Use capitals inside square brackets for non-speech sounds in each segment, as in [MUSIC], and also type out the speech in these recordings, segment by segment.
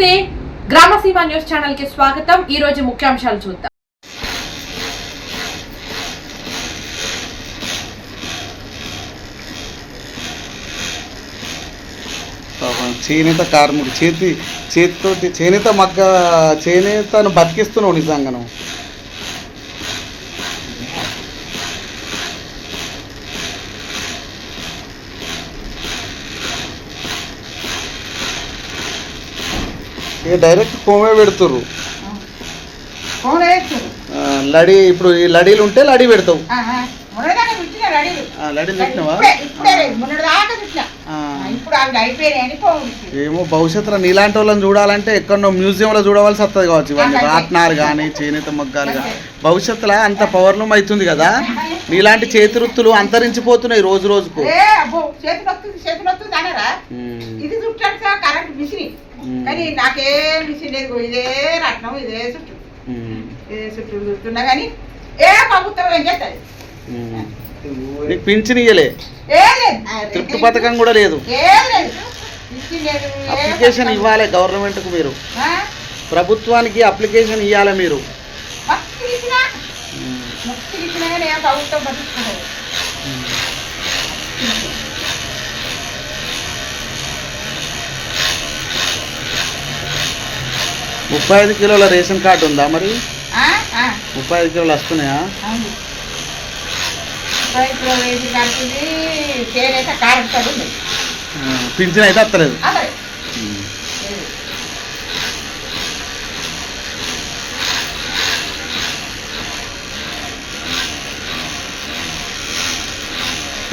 నమస్తే. గ్రామసీమ న్యూస్ ఛానల్కి స్వాగతం. ఈ రోజు ముఖ్యాంశాలు చూద్దాం. చేనేత కార్మికుడు చేతి చేతితోటి చేనేత మగ్గ చేనేతను బతికిస్తున్నావు నిజంగా నువ్వు. ఇక డైరెక్ట్ కోమే పెడుతుర్రు. లడి ఇప్పుడు ఈ లడీలు ఉంటే లడి పెడతావు. లడీలు. పెట్టినావా ఏమో భవిష్యత్తులో నీలాంటి వాళ్ళని చూడాలంటే ఎక్కడో మ్యూజియంలో చూడవలసి వస్తుంది కావచ్చు ఇవన్నీ. రాట్నాలు కానీ చేనేత మగ్గాలు కానీ భవిష్యత్తులో అంత పవర్లం అవుతుంది కదా? [LAUGHS] నీలాంటి చేతి వృత్తులు అంతరించిపోతున్నాయి రోజు రోజుకు. కానీ నాకే మిషన్ లేదు ఇదే రత్నం ఇదే చుట్టూ. ఇదే చుట్టూ చూస్తున్నా కానీ ఏ ప్రభుత్వం ఏం చేస్తుంది? ఉమ్. నీకు పింఛన్ ఇయ్యలే? తృప్తి పథకం కూడా లేదు. అప్లికేషన్. ఇవ్వాలి గవర్నమెంట్కు మీరు. ఆ? ప్రభుత్వానికి అప్లికేషన్ ఇవ్వాలి మీరు. ప్రభుత్వం ముప్పై ఐదు కిలోల రేషన్ కార్డు ఉందా మరి. ముప్పై ఐదు కిలోలు వస్తున్నాయా? పింఛన్ అయితే వస్తలేదు.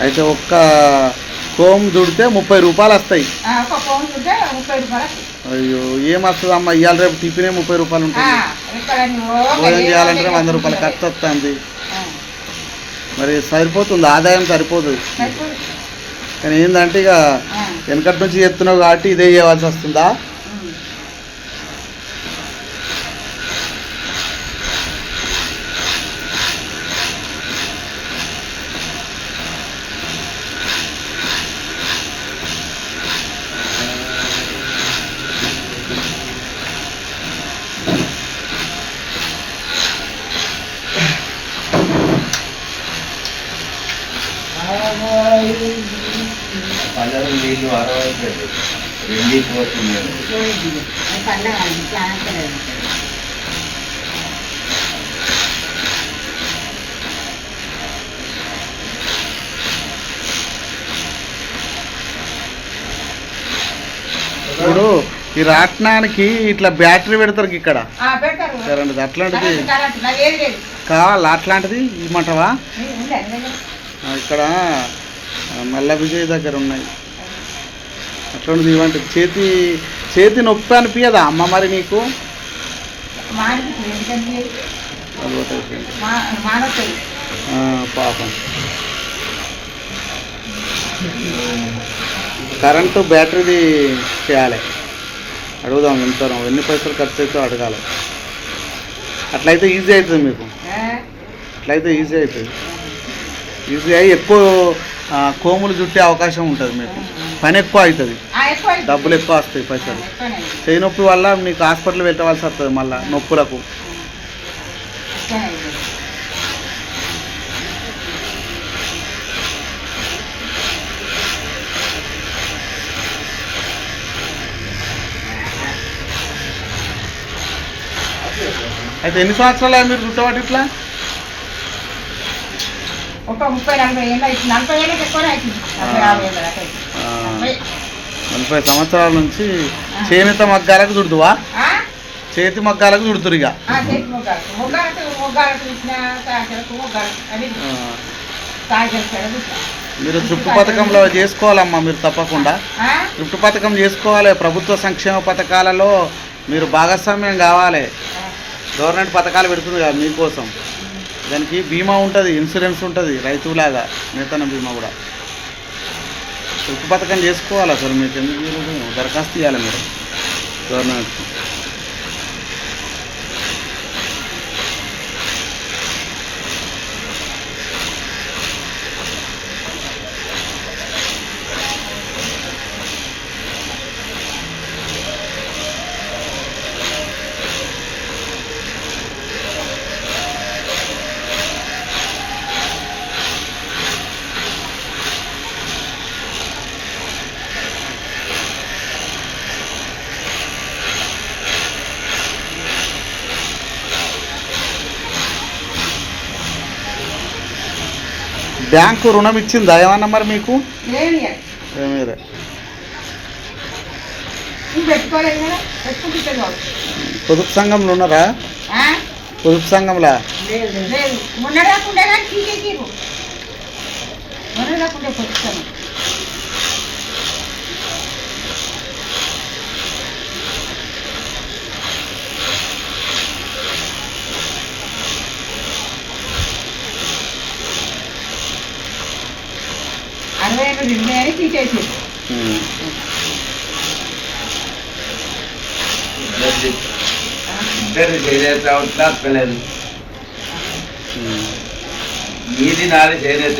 అయితే ఒక్క కోమ్ చుడితే ముప్పై రూపాయలు వస్తాయి. ముప్పై రూపాయలు. అయ్యో ఏం వస్తుంది అమ్మ ఇవాళ రేపు టిఫినే ముప్పై రూపాయలు ఉంటుంది. భోజనం చేయాలంటే వంద రూపాయలు. ఖర్చు వస్తుంది మరి సరిపోతుంది ఆదాయం సరిపోదు. కానీ ఏంటంటే ఇక వెనకటి నుంచి చెప్తున్నావు కాబట్టి ఇదే చేయవలసి వస్తుందా? పల్లెలు నీళ్ళు రెండింటి పోతుంది ఇప్పుడు ఈ రాట్నానికి ఇట్లా బ్యాటరీ పెడతారు ఇక్కడ. అట్లాంటిది కావాలా? అట్లాంటిది ఇమ్మంటావా? ఇక్కడ మల్ల విజయ్ దగ్గర ఉన్నాయి. అట్లాంటిది ఇవ్వండి. చేతి చేతి నొప్పి అనిపించదా అమ్మ మరి నీకు? పాపం. కరెంటు బ్యాటరీది చేయాలి. అడుగుదాం ఎంత ఎన్ని పైసలు ఖర్చు అవుతుందో అడగాలి. అట్లయితే ఈజీ అవుతుంది మీకు. అట్లయితే ఈజీ అవుతుంది. అయ్యి ఎక్కువ కోములు చుట్టే అవకాశం ఉంటుంది మీకు పని ఎక్కువ అవుతుంది. డబ్బులు ఎక్కువ వస్తాయి పైసలు. చేయి నొప్పి వల్ల మీకు హాస్పిటల్ పెట్టవలసి వస్తుంది మళ్ళీ నొప్పులకు. అయితే ఎన్ని సంవత్సరాలు మీరు చుట్టవాటి ఇట్లా ఒక ముప్పై నలభై ఏళ్ళు నలభై ఏళ్ళకి ఎక్కువనే అవుతుంది. నలభై యాభై ఏళ్ళ దాకా అవుతుంది. నలభై. సంవత్సరాల నుంచి చేనేత మగ్గాలకు చుడుతువా? చేతి మగ్గాలకు చుడుతురు ఇక. ఆ, చేతి మొగ్గాలు. మొగ్గాలకు మొగ్గాలకు ఇచ్చిన సాయకులకు మొగ్గాలు. అది ఆ, సాయకులకు ఇట్లా మీరు తృప్తి పథకంలో చేసుకోవాలమ్మా మీరు తప్పకుండా? తృప్తి పథకం చేసుకోవాలి ప్రభుత్వ సంక్షేమ పథకాలలో మీరు భాగస్వామ్యం కావాలి. గవర్నమెంట్ పథకాలు పెడుతుంది కదా మీకోసం. దానికి బీమా ఉంటుంది ఇన్సూరెన్స్ ఉంటుంది రైతులాగా నేతన బీమా కూడా. తృప్తి పథకం చేసుకోవాలి అసలు మీకు ఎందుకు దరఖాస్తు ఇవ్వాలి మీరు? గవర్నమెంట్కి. బ్యాంకు రుణం ఇచ్చిందా ఏమన్నా మరి మీకు? లేదు ఇక. మీరే నువ్వు పెట్టుకోలేదు కదా పెట్టుకుంటే కావచ్చు పొదుపు సంఘంలో ఉన్నారా? పొదుపు సంఘంలా? కానీ రెండు. ఇద్దరిది ఇద్దరిది చేనేత అవుతున్నా అక్కలేదు. మీది నాది చేనేత